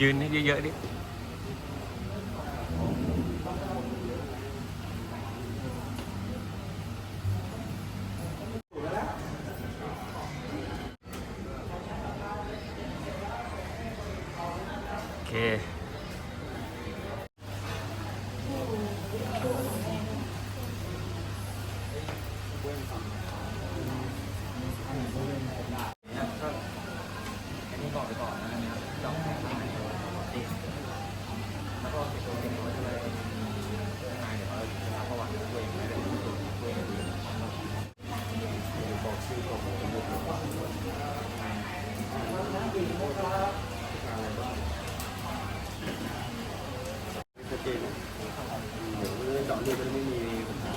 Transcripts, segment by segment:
ยืนนให้เยอะๆดิโอเค อันนี้บอกไปก่อนนะอันนี้จองแผนที่ไหนติดแล้วก็ติดตัวเองไว้ด้วยนายเดี๋ยวเขาจะทำประวัติตัวเองไว้เลยตัวเองดีบอกชื่อบอกผมบอกผมชัดเจนนะ เดี๋ยวเรื่องจาะเรือดมันไม่มีปัญหา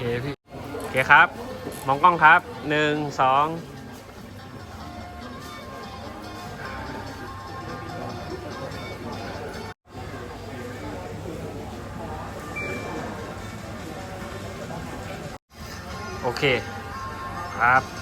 เคพี่ โอเคครับ มองกล้องครับ หนึ่ง สองโอเค ครับ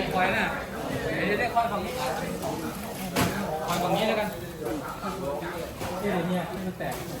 ดึงคอยน่ะเดี๋ยวได้คอยฝั่งนี้คอยฝั่งนี้แล้วกันนี่เลยเนี่ยมันแตกเนี่ย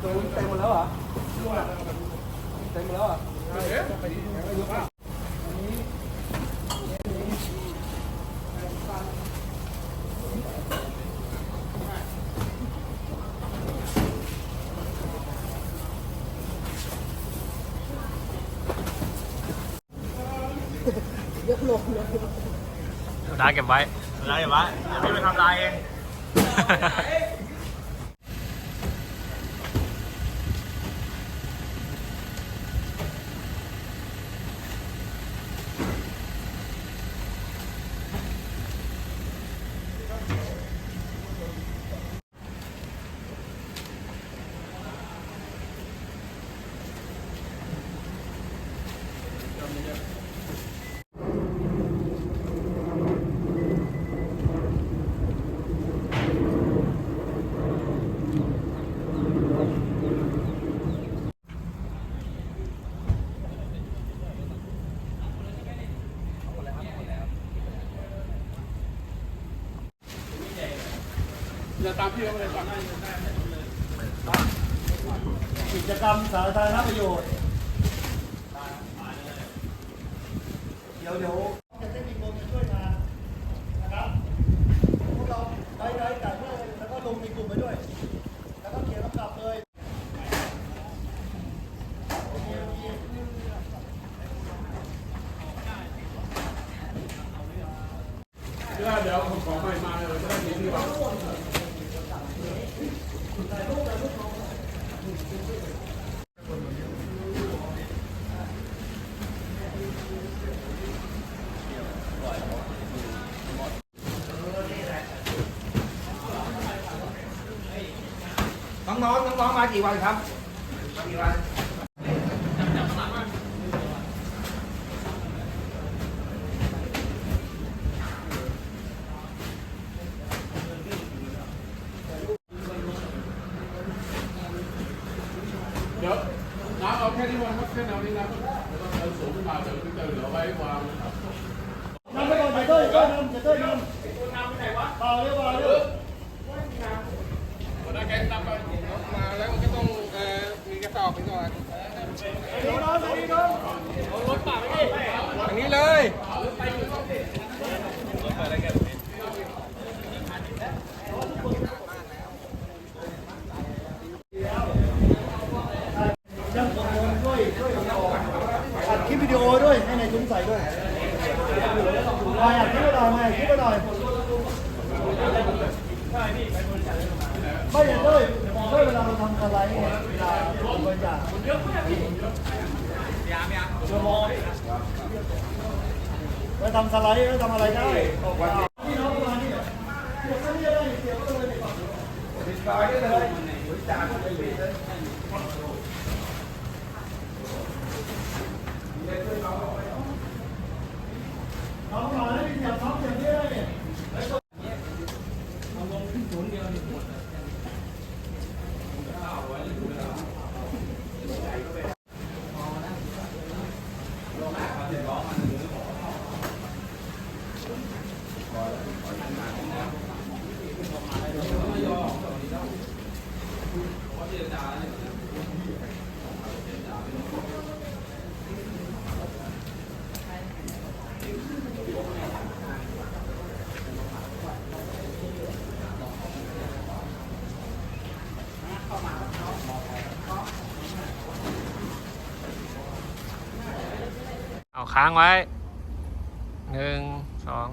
ไอตัวนี้เต็มหมดแล้วเหรอเต็มหมดแล้วเหรอเดี๋ยวดาเก็บไว้อะไรวะพี่ไปทำลายเอง จะตามพี่เขาเลยกิจกรรมสาธารณประโยชน์ เดี๋ยวเดี๋ยวจะได้มีคนมาช่วยงานนะครับ พวกเราไปไจ่ายเพื่อแล้วก็ลงในกลุ่มไปด้วยนคำกลับเลย น้องๆน้องๆมากี่วันครับ มากี่วัน เดี๋ยวน้ำเอาแค่นี้วันครับแค่แนวนี้นะเราสูงขึ้นมาเดี๋ยวจะเหลือ ไว้วางนำไปก่อนจะเต้ยเต้ยนำจะเต้ยนำนำไปไหนวะเปล่าเร็วเปล่าเร็ว หัวหน้าแก๊งนำไปมาแล้วก็ต้องเอ่อมีกระสอบไปก่อน ไอ้นี่น้องไอ้นี่น้อง อันนี้เลย ยังสมบูรณ์ด้วยด้วยอัดคลิปวิดีโอด้วยให้ในถุงใส่ด้วยมาอัดคลิปไปหน่อยมาอัดคลิปไปหน่อย ไม่เห็นด้วยด้วยเวลาเราทำอะไรเนี่ยเวลาบางอย่างเดี๋ยวมองไปทำสไลด์ไปทำอะไรได้ออกมาพี่น้องมานี่เดี๋ยวก็เรียกได้เดี๋ยวก็เลยไปก่อนติดต่อได้เลยบริจาคได้เลยน้องมาแล้วอย่าท้องอย่างนี้ได้เนี่ย เอา ค้างไว้หนึ่งสอง